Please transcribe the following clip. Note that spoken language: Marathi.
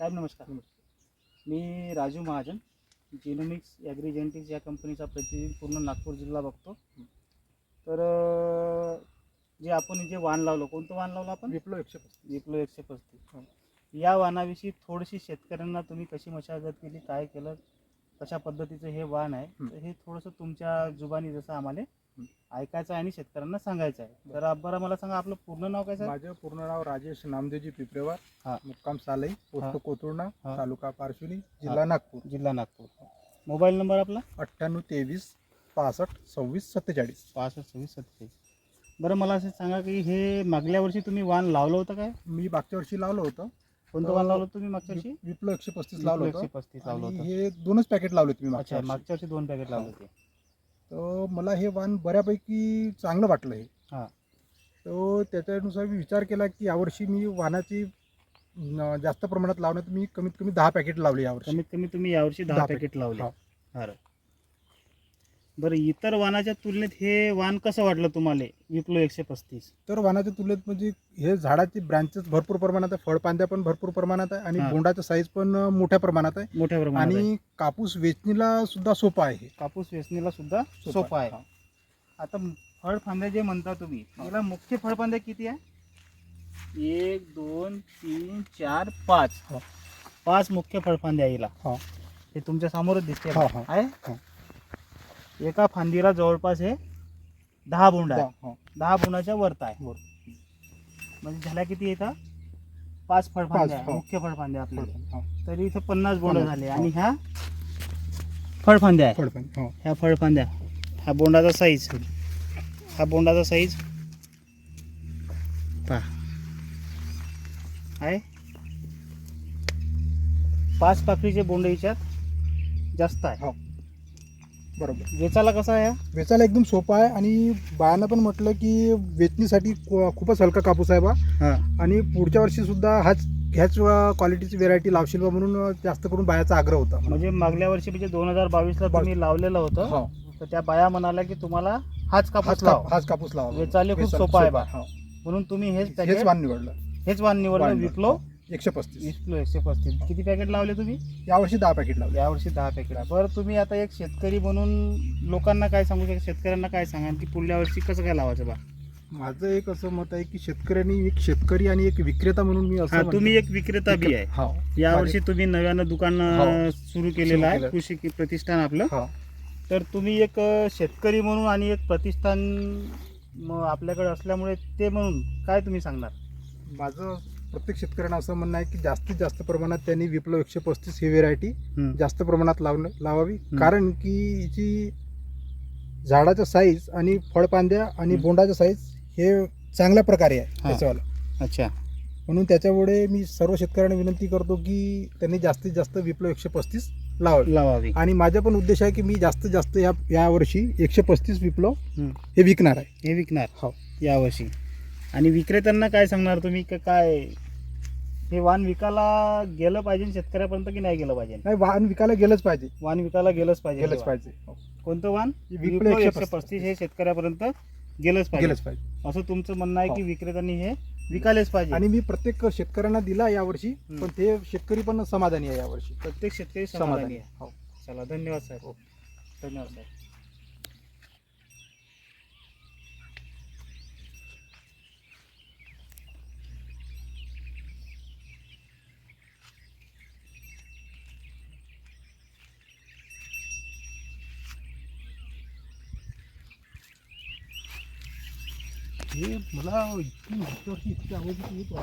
साहेब नमस्कार. मी राजू महाजन जिनोमिक्स ॲग्रिजेंटिक्स या कंपनीचा प्रतिनिधी पूर्ण नागपूर जिल्हा बघतो. तर जे आपण जे वाण लावलं कोणतं वाण लावलं आपण? विप्लव एकशे पस्तीस. विप्लो एकशे पस्तीस. या वाणाविषयी थोडीशी शेतकऱ्यांना तुम्ही कशी मशागत केली काय केलं कशा पद्धतीचं हे वाण आहे हं. तर हे थोडंसं तुमच्या जुबानी जसं आम्हाला ऐकायचं आहे आणि शेतकऱ्यांना सांगायचं आहे. तर बरं. मला सांगा आपलं पूर्ण नाव काय सर माझं पूर्ण नाव राजेश नामदेवजी पिपरेवार हा. मुक्काम सालई हा. पोस्ट कोतुर्णा हा. तालुका पारशिवनी जिल्हा नागपूर. जिल्हा नागपूर. मोबाईल नंबर आपला? अठ्ठ्याण्णव तेवीस पासष्ट सव्वीस सत्तेचाळीस. पासष्ट सव्वीस सत्तेचाळीस. बरं मला असं सांगा की हे मागल्या वर्षी तुम्ही वाण लावलं होतं काय? मी मागच्या वर्षी लावलं होतं. कोणतं वाण लावलं होतं तुम्ही मागच्या वर्षी? वि- विप्लव एकशे पस्तीस लावलं एकशे होतं पस्तीस लावलं आणि होतं. हे दोनच पॅकेट लावले तुम्ही अच्छा मागच्या. मागच्या वर्षी दोन पॅकेट लावले होते. तर मला हे वाण बऱ्यापैकी चांगलं वाटलं हे. हा. तर त्याच्यानुसार मी विचार केला की यावर्षी मी वाणाची न, जास्त प्रमाणात लावण्यात मी कमीत कमी दहा पॅकेट लावले यावर्षी. कमीत कमी तुम्ही यावर्षी दहा दहा पॅकेट. लावले. हा. बरं. बरं इतर वाणाच्या तुलनेत हे वाण कसं वाटलं तुम्हाला विप्लो एकशे पस्तीस तर वाणाच्या तुलनेत म्हणजे हे झाडाची ब्रांचेस भरपूर प्रमाणात आहे फळपांद्या पण भरपूर प्रमाणात आहे आणि हा. बोंडाचा साईज पण मोठ्या प्रमाणात आहे मोठ्या प्रमाणात आहे. आणि कापूस वेचणीला सुद्धा सोपा आहे हे. कापूस वेचणीला सुद्धा सोपा आहे हा. आता फळफांद्या जे म्हणता तुम्ही याला मुख्य फळफांद्या किती आहे एक दोन तीन चार पाच हा. पाच मुख्य फळफांद्या याला हा. हे तुमच्या समोरच दिसते हा, हा. आहे हा. एका फांदीला जवळपास हे दहा बोंड आहे हा. दहा बोंडाच्या वरत आहे. म्हणजे झाल्या किती येतात पाच फळफांद्या हो. मुख्य फळफांद्या आपल्याला हा. तरी इथं पन्नास बोंड झाले. हो. आणि ह्या फळफांद्या आहे हो. ह्या फळफांद्या. हा बोंडाचा साईज हा बोंडाचा साईज पहा. आहे. पाच पाकळीचे बोंड याच्यात जास्त आहे. बरोबर. वेचाला कसा आहे हा? वेचायला एकदम सोपा आहे आणि बायानं पण म्हटलं की वेचणीसाठी खू- खूपच हलका कापूस आहे बा. हा. आणि पुढच्या वर्षी सुद्धा हाच ह्याच क्वालिटीची व्हेरायटी लावशील बा म्हणून जास्त करून बायाचा आग्रह होता. म्हणजे मागल्या वर्षी म्हणजे दोन हजार बावीस ला तुम्ही लावलेलं होतं. हो. तर त्या बाया म्हणाल्या की तुम्हाला हाच कापूस लावा काप- हाच कापूस लावा. वेचायला खूप वेचायला सोपा आहे बा. हो. म्हणून तुम्ही हेच हेच पॅकेट वाण निवडलं. हेच वाण निवडलं वाण विप्लो एकशे पस्तीस विप्लो एकशे पस्तीस किती पॅकेट लावले तुम्ही यावर्षी दहा पॅकेट लावले यावर्षी दहा पॅकेट बरं तुम्ही आता एक शेतकरी म्हणून लोकांना काय सांगू शकता शेतकऱ्यांना काय सांगा की पुढल्या वर्षी कसं काय लावायचं बा माझं एक असं मत आहे की शेतकऱ्यांनी एक शेतकरी आणि एक विक्रेता म्हणून मी असं हा म्हणतो. तुम्ही एक विक्रेता बी आहे हो. यावर्षी तुम्ही नव्यानं दुकान हो. सुरू केलेलं आहे केलं. कृषी की- प्रतिष्ठान आपलं हो. तर तुम्ही एक अ, शेतकरी म्हणून आणि एक प्रतिष्ठान म, आपल्याकडे असल्यामुळे ते म्हणून काय तुम्ही सांगणार माझं प्रत्येक शेतकऱ्यांना असं म्हणणं आहे की जास्तीत जास्त प्रमाणात त्यांनी विप्लव एकशे पस्तीस ही व्हेरायटी जास्त प्रमाणात लावणं लावावी. कारण की हिची झाडाचा साईज आणि फळपांद्या आणि. बोंडाचा साईज हे चांगल्या प्रकारे आहे. त्याच्यावाला. अच्छा. म्हणून त्याच्यामुळे मी सर्व शेतकऱ्यांना विनंती करतो की त्यांनी जास्तीत जास्त विप्लव एकशे पस्तीस लावावे. लावावी. आणि माझा पण उद्देश आहे की मी जास्तीत जास्त या यावर्षी एकशे पस्तीस विप्लव हं. विकणार आहे. हे विकणार? हो. यावर्षी. आणि विक्रेत्यांना काय सांगणार तुम्ही? काय हे वाण विकायला गेलं पाहिजे शेतकऱ्यापर्यंत की नाही गेलं पाहिजे? नाही वाहन विकायला गेलंच पाहिजे. वाण विकायला गेलंच पाहिजे. गेलंच हे. पाहिजे. कोणतं विप्लो एकशे पस्तीस. हे शेतकऱ्यापर्यंत गेलंच पाहिजे. गेलंच पाहिजे. असं तुमचं म्हणणं आहे की हो. विक्रेत्यांनी हे विकायलाच पाहिजे. आणि मी प्रत्येक शेतकऱ्यांना दिला यावर्षी हं. पण ते शेतकरी पण समाधानी आहे यावर्षी. प्रत्येक शेतकरी समाधानी समाधानी आहे. हो. चला धन्यवाद साहेब. धन्यवाद साहेब. हे मला इतकी मागच्या वर्षी इतकी आवडली की